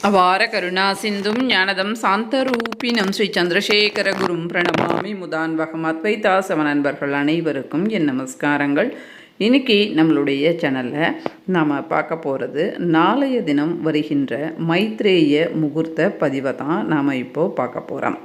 அபார கருணா சிந்தும் ஞானதம் சாந்தரூபினம் ஸ்ரீ சந்திரசேகர குரும் பிரணமாமி முதான்வகம் அத்வைதாசவ நண்பர்கள் அனைவருக்கும் என் நமஸ்காரங்கள். இன்னைக்கு நம்மளுடைய சேனலில் நாம் பார்க்க போகிறது நாளைய தினம் வருகின்ற மைத்ரேய முகூர்த்த பதிவை தான் நாம் இப்போது பார்க்க போகிறோம்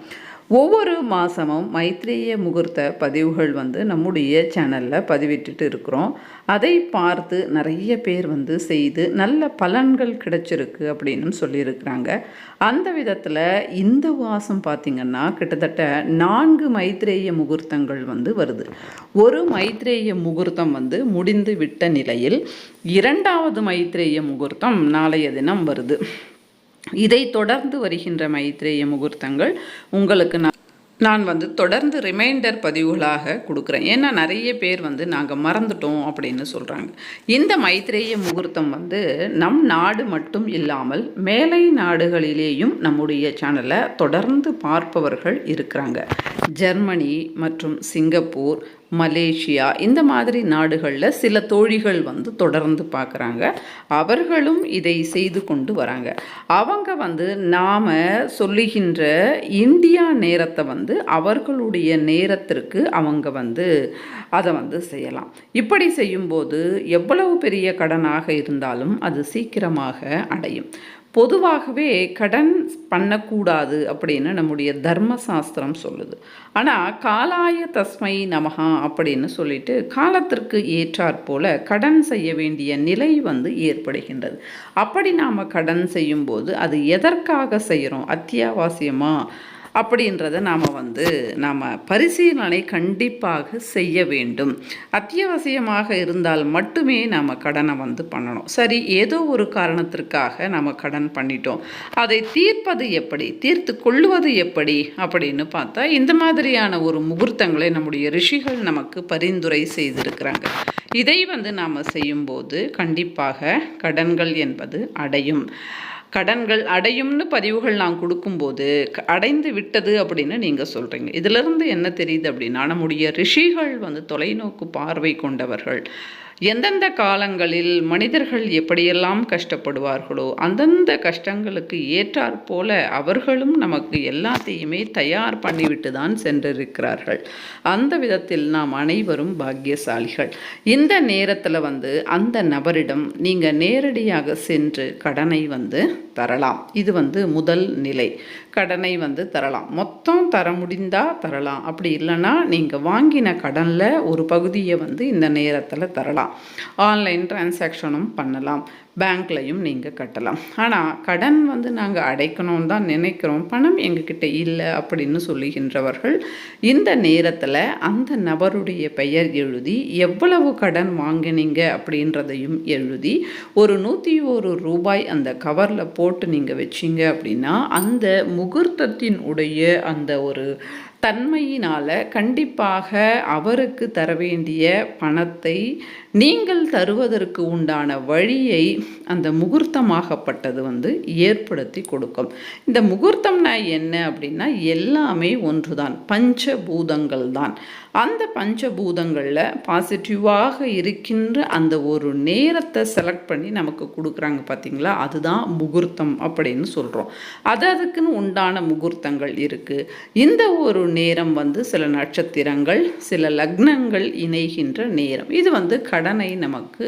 ஒவ்வொரு மாதமும் மைத்ரேய முகூர்த்த பதிவுகள் வந்து நம்முடைய சேனலில் பதிவிட்டுட்டு இருக்கிறோம். அதை பார்த்து நிறைய பேர் வந்து செய்து நல்ல பலன்கள் கிடைச்சிருக்கு அப்படின்னு சொல்லியிருக்கிறாங்க. அந்த விதத்தில் இந்த வாசம் பார்த்திங்கன்னா கிட்டத்தட்ட நான்கு மைத்ரேய முகூர்த்தங்கள் வந்து வருது. ஒரு மைத்ரேய முகூர்த்தம் வந்து முடிந்து விட்ட நிலையில் இரண்டாவது மைத்ரேய முகூர்த்தம் நாளைய தினம் வருது. இதை தொடர்ந்து வருகின்ற மைத்ரேய முகூர்த்தங்கள் உங்களுக்கு நான் நான் வந்து தொடர்ந்து ரிமைண்டர் பதிவுகளாக கொடுக்குறேன். ஏன்னா நிறைய பேர் வந்து நாங்கள் மறந்துட்டோம் அப்படின்னு சொல்கிறாங்க இந்த மைத்ரேய முகூர்த்தம் வந்து நம் நாடு மட்டும் இல்லாமல் மேலை நாடுகளிலேயும் நம்முடைய சேனலை தொடர்ந்து பார்ப்பவர்கள் இருக்கிறாங்க. ஜெர்மனி மற்றும் சிங்கப்பூர் மலேசியா இந்த மாதிரி நாடுகளில் சில தோழிகள் வந்து தொடர்ந்து பார்க்குறாங்க அவர்களும் இதை செய்து கொண்டு வராங்க. அவங்க வந்து நாம் சொல்லுகின்ற இந்தியா நேரத்தை வந்து அவர்களுடைய நேரத்திற்கு அவங்க வந்து அதை வந்து செய்யலாம். இப்படி செய்யும்போது எவ்வளவு பெரிய கடனாக இருந்தாலும் அது சீக்கிரமாக அடையும். பொதுவாகவே கடன் பண்ணக்கூடாது அப்படின்னு நம்முடைய தர்மசாஸ்திரம் சொல்லுது. ஆனால் காலாய தஸ்மை நமகா அப்படின்னு சொல்லிட்டு காலத்திற்கு ஏற்றாற் போல கடன் செய்ய வேண்டிய நிலை வந்து ஏற்படுகின்றது. அப்படி நாம் கடன் செய்யும்போது அது எதற்காக செய்கிறோம் அத்தியாவசியமாக அப்படின்றத நாம் வந்து நாம் பரிசீலனை கண்டிப்பாக செய்ய வேண்டும். அத்தியாவசியமாக இருந்தால் மட்டுமே நாம் கடனை வந்து பண்ணணும். சரி ஏதோ ஒரு காரணத்திற்காக நாம் கடன் பண்ணிட்டோம். அதை தீர்ப்பது எப்படி? தீர்த்து கொள்வது எப்படி? அப்படின்னு பார்த்தா இந்த மாதிரியான ஒரு முகூர்த்தங்களை நம்முடைய ரிஷிகள் நமக்கு பரிந்துரை செய்திருக்கிறாங்க. இதை வந்து நாம் செய்யும்போது கண்டிப்பாக கடன்கள் என்பது அடையும். கடன்கள் அடையும்னு பதிவுகள் நான் கொடுக்கும்போது க- அடைந்து விட்டது அப்படின்னு நீங்கள் சொல்கிறீங்க இதிலிருந்து என்ன தெரியுது அப்படின்னா நம்முடைய ரிஷிகள் வந்து தொலைநோக்கு பார்வை கொண்டவர்கள். எந்தெந்த காலங்களில் மனிதர்கள் எப்படியெல்லாம் கஷ்டப்படுவார்களோ அந்தந்த கஷ்டங்களுக்கு ஏற்றாற் போல அவர்களும் நமக்கு எல்லாத்தையுமே தயார் பண்ணிவிட்டு தான் சென்றிருக்கிறார்கள். அந்த விதத்தில் நாம் அனைவரும் பாக்கியசாலிகள். இந்த நேரத்தில் வந்து அந்த நபரிடம் நீங்கள் நேரடியாக சென்று கடனை வந்து தரலாம். இது வந்து முதல் நிலை. கடனை வந்து தரலாம். மொத்தம் தர முடிந்தால் தரலாம். அப்படி இல்லைன்னா நீங்கள் வாங்கின கடனில் ஒரு பகுதியை வந்து இந்த நேரத்தில் தரலாம். ஆன்லைன் டிரான்சாக்ஷனும் பண்ணலாம். பேங்க்லையும் நீங்கள் கட்டலாம். ஆனால் கடன் வந்து நாங்கள் அடைக்கணும்னு தான் நினைக்கிறோம். பணம் எங்ககிட்ட இல்லை அப்படின்னு சொல்லுகின்றவர்கள் இந்த நேரத்தில் அந்த நபருடைய பெயர் எழுதி எவ்வளவு கடன் வாங்கினீங்க அப்படின்றதையும் எழுதி ஒரு நூற்றி ஒரு ரூபாய் அந்த கவரில் போட்டு நீங்கள் வச்சீங்க அப்படின்னா அந்த முகூர்த்தத்தின் உடைய அந்த ஒரு தன்மையினால் கண்டிப்பாக அவருக்கு தர வேண்டிய பணத்தை நீங்கள் தருவதற்கு உண்டான வழியை அந்த முகூர்த்தமாகப்பட்டது வந்து ஏற்படுத்தி கொடுக்கும். இந்த முகூர்த்தம்னா என்ன அப்படின்னா எல்லாமே ஒன்றுதான். பஞ்சபூதங்கள் தான் அந்த பஞ்சபூதங்களில் பாசிட்டிவாக இருக்கின்ற அந்த ஒரு நேரத்தை செலக்ட் பண்ணி நமக்கு கொடுக்குறாங்க பார்த்தீங்களா அதுதான் முகூர்த்தம் அப்படின்னு சொல்கிறோம் அது அதுக்குன்னு உண்டான முகூர்த்தங்கள் இருக்குது இந்த ஒரு நேரம் வந்து சில நட்சத்திரங்கள் சில லக்னங்கள் இணைகின்ற நேரம். இது வந்து கடனை நமக்கு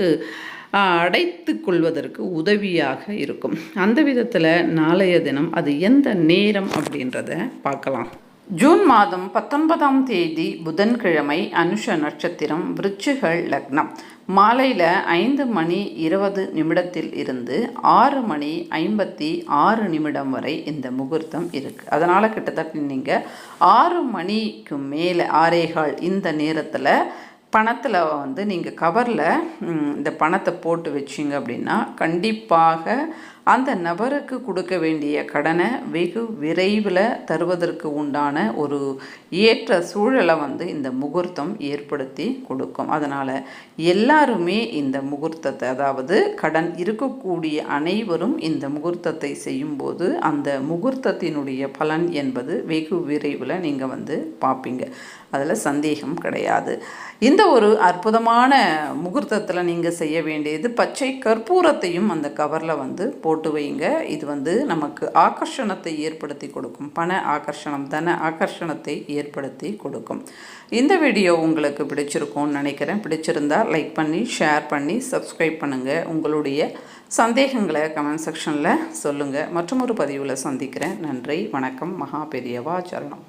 அடைத்து கொள்வதற்கு உதவியாக இருக்கும். அந்த விதத்தில் நாளைய தினம் அது எந்த நேரம் அப்படின்றத பார்க்கலாம். ஜூன் மாதம் பத்தொன்பதாம் தேதி புதன்கிழமை அனுஷ நட்சத்திரம் விருச்சிகள் லக்னம். மாலையில் ஐந்து மணி இருபது நிமிடத்தில் இருந்து ஆறு மணி ஐம்பத்தி ஆறு நிமிடம் வரை இந்த முகூர்த்தம் இருக்குது அதனால் கிட்டத்தட்ட நீங்கள் ஆறு மணிக்கு மேலே ஆரேகால் இந்த நேரத்தில் பணத்தில் வந்து நீங்கள் கவரில் இந்த பணத்தை போட்டு வச்சிங்க அப்படின்னா கண்டிப்பாக அந்த நபருக்கு கொடுக்க வேண்டிய கடனை வெகு விரைவில் தருவதற்கு உண்டான ஒரு ஏற்ற சூழலை வந்து இந்த முகூர்த்தம் ஏற்படுத்தி கொடுக்கும். அதனால் எல்லாருமே இந்த முகூர்த்தத்தை அதாவது கடன் இருக்கக்கூடிய அனைவரும் இந்த முகூர்த்தத்தை செய்யும்போது அந்த முகூர்த்தத்தினுடைய பலன் என்பது வெகு விரைவில் நீங்கள் வந்து பார்ப்பீங்க. அதில் சந்தேகம் கிடையாது. இந்த ஒரு அற்புதமான முகூர்த்தத்தில் நீங்கள் செய்ய வேண்டியது பச்சை கற்பூரத்தையும் அந்த கவரில் வந்து போட்டு போட்டு வைங்க. இது வந்து நமக்கு ஆகர்ஷணத்தை ஏற்படுத்தி கொடுக்கும். பண ஆகர்ஷணம் தன ஆகர்ஷணத்தை ஏற்படுத்தி கொடுக்கும். இந்த வீடியோ உங்களுக்கு பிடிச்சிருக்கும்னு நினைக்கிறேன். பிடிச்சிருந்தா லைக் பண்ணி ஷேர் பண்ணி சப்ஸ்கிரைப் பண்ணுங்கள் உங்களுடைய சந்தேகங்களை கமெண்ட் செக்ஷனில் சொல்லுங்கள் மற்றும் ஒரு பதிவில் சந்திக்கிறேன். நன்றி வணக்கம் மகா பெரியவா சரணம்.